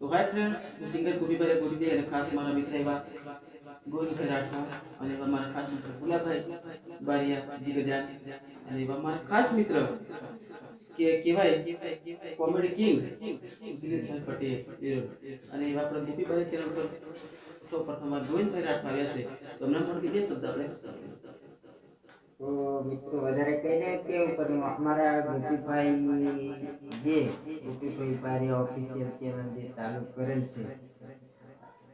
તો hi friends હું singer ગોપીભાઈ ગોપીભાઈ અને ખાસ મારા મિત્ર એવા ગોવિંદભાઈ રાઠવા અને એવા મારા ખાસ મિત્ર ભુલાભાઈ બારિયા જીગજાન અને એવા મારા ખાસ મિત્ર કે કહેવાય કોમેડી કિંગ દિનેશભાઈ પટેલ. અને એવા આપણા ગોપીભાઈ ચેનલ પર સૌ પ્રથમ ગોવિંદભાઈ રાઠવા આવ્યા છે તો એમના પણ બે શબ્દ આપણે તો મિત્રો વધારે કહીને કેવું ઉપર અમારા ગોપીભાઈ જે ગોપીભાઈ પારી ઓફિશિયલ ચેનલ જે ચાલુ કરેલ છે.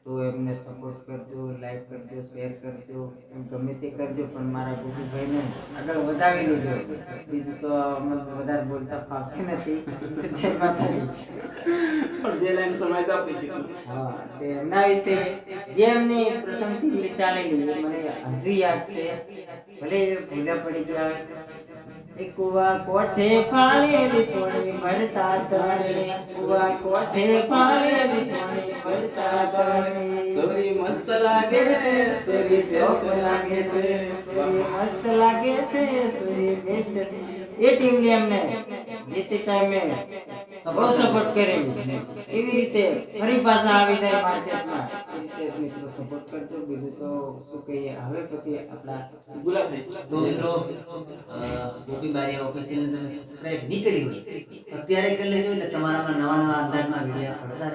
તો એમને સપોર્ટ કરજો લાઈક કરજો શેર કરજો એમ ગમે તે કરજો પણ મારા ગોપીભાઈને આગળ વધાવી લેજો. બીજું તો અમને વધારે બોલતા ફાવતું નથી. જય પણ બે લાઈન સમય તો આપણી હા તે એમના વિશે જે એમની પ્રથમ ટીમ ચાલેલી મને હજુ યાદ છે. ભલે ભૂલા પડી ગયા કુવા કોઠે ફાળેલી તોડી ભરતા તળે કુવા કોઠે ફાળેલી તોડી ભરતા તળે સોરી મસ્ત લાગે છે સોરી ટોપ બેસ્ટ લાગે છે સોરી મસ્ત લાગે છે સોરી બેસ્ટ એ ટીમને એમને જે તે ટાઈમે બહુ સપોર્ટ કરેલી એવી રીતે ફરી પાછા આવી જાય માર્કેટમાં એ રીતે મિત્રો સપોર્ટ કરજો બીજું તો શું કહીએ હવે પછી આપણા ગુલાબભાઈ તો મિત્રો અ, ગોપી બારિયા ઓફિસિયલ તમે સબસ્ક્રાઇબ નહીં કરી હોય અત્યારે કરી લેજો એટલે તમારામાં નવા નવા અંદાજમાં વીડિયો પડતા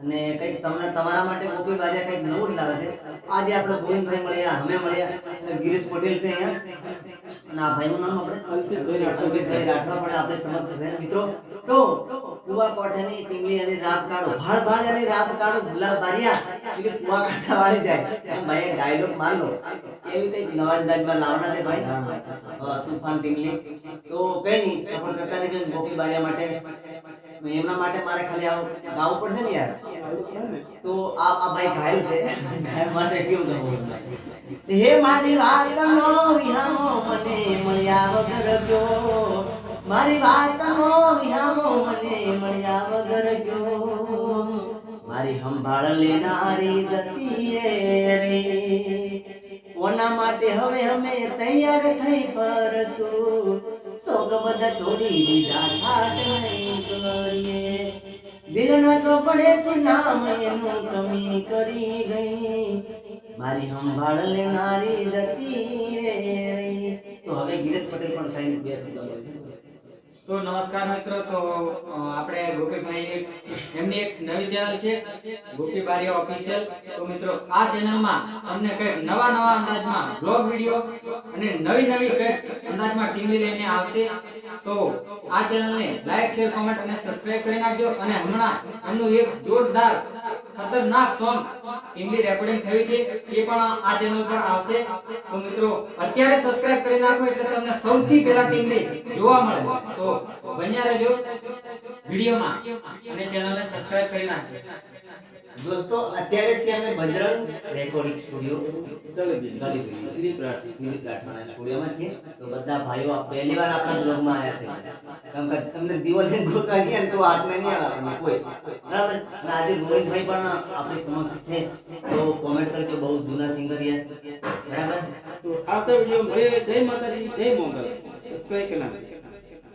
અને કંઈક તમને તમારા માટે ગોપી બારિયા કંઈક નવું લાવે છે. આજે આપણે ગોવિંદભાઈ મળ્યા અમે મળ્યા. ગિરીશ પટેલ છે અહીંયા. અને આ ભાઈનું નામ આપણે અલ્પેશભાઈ રાઠવા. પણ આપણે સમક્ષ છે. મિત્રો તો કુવા કોઠાની ટીમલી અને રાત કાઢો ભાળ ભાળ અને રાત કાઢો ગુલાબ બારિયા. એટલે કુવા કાંઠા વાળી જાય. ભાઈ ડાયલોગ માર લો એવી કંઈક નવા અંદાજમાં લાવવાના છે ભાઈ. તુફાન ટીમલી તો કઈ નહીં સફળ કરતા રહેજો ગોપી બારિયા માટે. એમના માટે મારે ખાલી ગાવું પડશે ને યાર? તો આ ભાઈ ઘાયલ છે. ઘાયલ માટે કેવું ગાવું હે મારી વાતનો વિહામો મને મળ્યા વગર ગયો. મારી વાતનો વિહામો મને મળ્યા વગર ગયો. મારી સંભાળ લેનારી જતી રે. કોના માટે હવે અમે તૈયાર થઈ પરશું સોગ બધા છોડી દીધા ઠાઠ નહીં કરીએ. દિલના ચોપડે તે નામ એનું કમી કરી ગઈ. મારી સંભાળ લેનારી જતી રે તો હવે ગિરીશ પટેલ પણ થઈને બોલશે. તો નમસ્કાર મિત્રો, તો આપણે ગોપીભાઈ એમની એક નવી ચેનલ છે, ગોપી બારીયા ઓફિશિયલ તો મિત્રો, આ ચેનલમાં અમને કંઈક નવા નવા અંદાજમાં બ્લોગ વિડિયો અને નવી નવી કંઈક અંદાજમાં ટીવી લઈને આવશે. તો આ ચેનલને લાઈક શેર કોમેન્ટ અને સબસ્ક્રાઇબ કરી નાખજો. અને હમણાં એમનું એક જોરદાર ખતરનાક સોંગ ઇંગ્લિશ રેકોર્ડિંગ થયું છે. એ પણ આ ચેનલ પર આવશે. તો મિત્રો, અત્યારે સબસ્ક્રાઇબ કરી નાખો એટલે તમને સૌથી પહેલા ટીમ જોવા મળે. તો બન્યા રહેજો વિડીયોમાં અને ચેનલને સબસ્ક્રાઇબ કરી નાખજો. દોસ્તો અત્યારે છે અમે બજરંગ રેકોર્ડિંગ સ્ટુડિયો. દિલીપ સ્ટુડિયોમાં છીએ. તો બધા ભાઈઓ પહેલી વાર આપણા બ્લોગમાં આવ્યા છે કેમ કે તમને દિવસે ગોતા ને તો હાથમાં નહીં આવે આપણને કોઈ. બરાબર? અને આજે ગોવિંદભાઈ પણ આપણી સમક્ષ છે. તો કોમેન્ટ કરજો બહુ જૂના સિંગર યાર બરાબર? તો આવતા વીડિયો મળે જય માતાજી જય મોગલ. સબસ્ક્રાઇબ કરી નાખજો